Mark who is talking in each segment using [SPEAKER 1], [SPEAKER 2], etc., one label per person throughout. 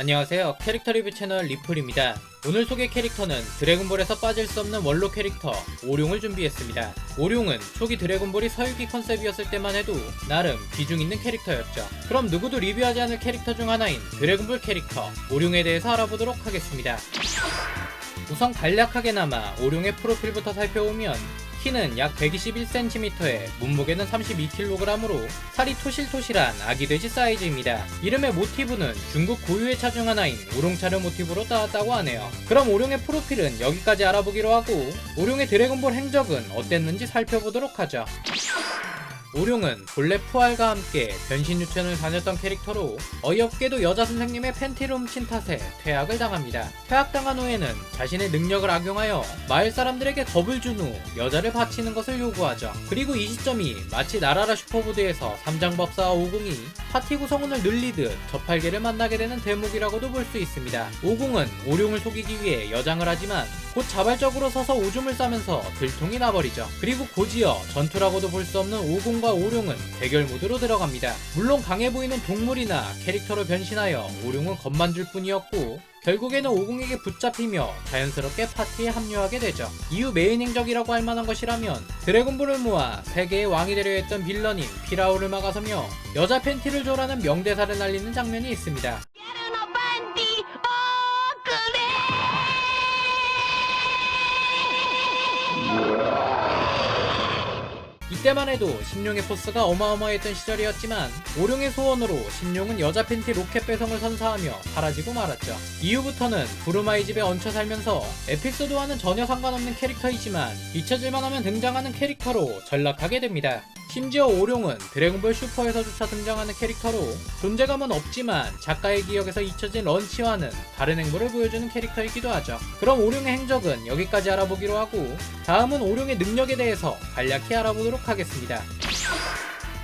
[SPEAKER 1] 안녕하세요. 캐릭터 리뷰 채널 리플입니다. 오늘 소개 캐릭터는 드래곤볼에서 빠질 수 없는 원로 캐릭터 오룡을 준비했습니다. 오룡은 초기 드래곤볼이 서유기 컨셉이었을 때만 해도 나름 비중 있는 캐릭터였죠. 그럼 누구도 리뷰하지 않을 캐릭터 중 하나인 드래곤볼 캐릭터 오룡에 대해서 알아보도록 하겠습니다. 우선 간략하게나마 오룡의 프로필부터 살펴보면 키는 약 121cm에 몸무게는 32kg으로 살이 토실토실한 아기 돼지 사이즈입니다. 이름의 모티브는 중국 고유의 차 중 하나인 우롱차를 모티브로 따왔다고 하네요. 그럼 오룡의 프로필은 여기까지 알아보기로 하고 오룡의 드래곤볼 행적은 어땠는지 살펴보도록 하죠. 오룡은 본래 푸알과 함께 변신 유치원을 다녔던 캐릭터로 어이없게도 여자 선생님의 팬티를 훔친 탓에 퇴학을 당합니다. 퇴학당한 후에는 자신의 능력을 악용하여 마을 사람들에게 겁을 준 후 여자를 바치는 것을 요구하죠. 그리고 이 시점이 마치 나라라 슈퍼보드에서 삼장법사와 오공이 파티 구성원을 늘리듯 저팔계를 만나게 되는 대목이라고도 볼 수 있습니다. 오공은 오룡을 속이기 위해 여장을 하지만 곧 자발적으로 서서 오줌을 싸면서 들통이 나버리죠. 그리고 곧이어 전투라고도 볼 수 없는 오공과 오룡은 대결 모드로 들어갑니다. 물론 강해 보이는 동물이나 캐릭터로 변신하여 오룡은 겁만 줄 뿐이었고 결국에는 오공에게 붙잡히며 자연스럽게 파티에 합류하게 되죠. 이후 메인 행적이라고 할 만한 것이라면 드래곤볼을 모아 세계의 왕이 되려 했던 빌런인 피라오를 막아서며 여자 팬티를 조라는 명대사를 날리는 장면이 있습니다. 이때만 해도 심룡의 포스가 어마어마했던 시절이었지만 오룡의 소원으로 심룡은 여자 팬티 로켓 배송을 선사하며 사라지고 말았죠. 이후부터는 부르마이 집에 얹혀 살면서 에피소드와는 전혀 상관없는 캐릭터이지만 잊혀질만 하면 등장하는 캐릭터로 전락하게 됩니다. 심지어 오룡은 드래곤볼 슈퍼에서조차 등장하는 캐릭터로 존재감은 없지만 작가의 기억에서 잊혀진 런치와는 다른 행보를 보여주는 캐릭터이기도 하죠. 그럼 오룡의 행적은 여기까지 알아보기로 하고 다음은 오룡의 능력에 대해서 간략히 알아보도록 하겠습니다.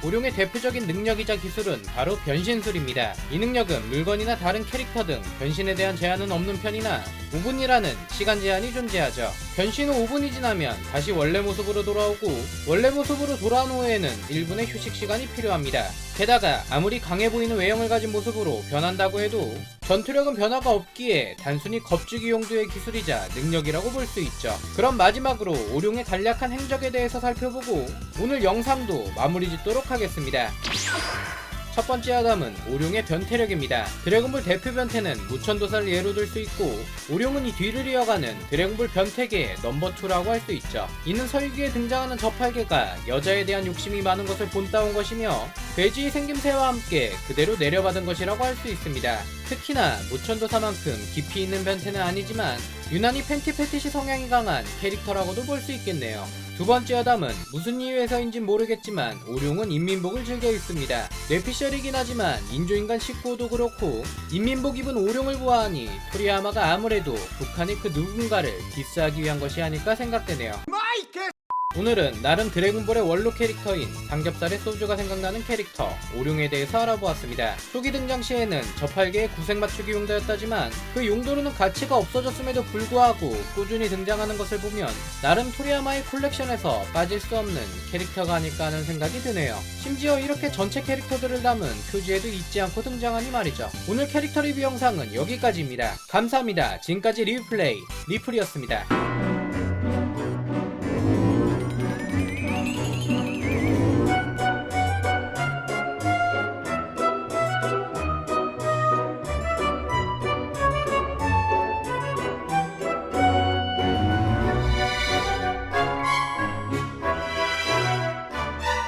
[SPEAKER 1] 오룡의 대표적인 능력이자 기술은 바로 변신술입니다. 이 능력은 물건이나 다른 캐릭터 등 변신에 대한 제한은 없는 편이나 5분이라는 시간 제한이 존재하죠. 변신 후 5분이 지나면 다시 원래 모습으로 돌아오고 원래 모습으로 돌아온 후에는 1분의 휴식 시간이 필요합니다. 게다가 아무리 강해 보이는 외형을 가진 모습으로 변한다고 해도 전투력은 변화가 없기에 단순히 겁주기 용도의 기술이자 능력이라고 볼 수 있죠. 그럼 마지막으로 오룡의 간략한 행적에 대해서 살펴보고 오늘 영상도 마무리 짓도록 하겠습니다. 첫 번째 아담은 오룡의 변태력입니다. 드래곤볼 대표 변태는 무천도사를 예로 들 수 있고 오룡은 이 뒤를 이어가는 드래곤볼 변태계의 넘버2라고 할 수 있죠. 이는 서유기에 등장하는 저팔계가 여자에 대한 욕심이 많은 것을 본따온 것이며 돼지의 생김새와 함께 그대로 내려받은 것이라고 할 수 있습니다. 특히나 무천도사만큼 깊이 있는 변태는 아니지만 유난히 팬티 패티시 성향이 강한 캐릭터라고도 볼 수 있겠네요. 두 번째 아담은 무슨 이유에서인진 모르겠지만 오룡은 인민복을 즐겨 입습니다. 뇌피셜이긴 하지만 인조인간 19호도 그렇고 인민복 입은 오룡을 보아하니 토리야마가 아무래도 북한의 그 누군가를 디스하기 위한 것이 아닐까 생각되네요. 오늘은 나름 드래곤볼의 원로 캐릭터인 삼겹살의 소주가 생각나는 캐릭터 오룡에 대해서 알아보았습니다. 초기 등장 시에는 저팔계의 구색 맞추기 용도였다지만 그 용도로는 가치가 없어졌음에도 불구하고 꾸준히 등장하는 것을 보면 나름 토리야마의 콜렉션에서 빠질 수 없는 캐릭터가 아닐까 하는 생각이 드네요. 심지어 이렇게 전체 캐릭터들을 담은 표지에도 잊지 않고 등장하니 말이죠. 오늘 캐릭터 리뷰 영상은 여기까지입니다. 감사합니다. 지금까지 리플레이 리플이었습니다.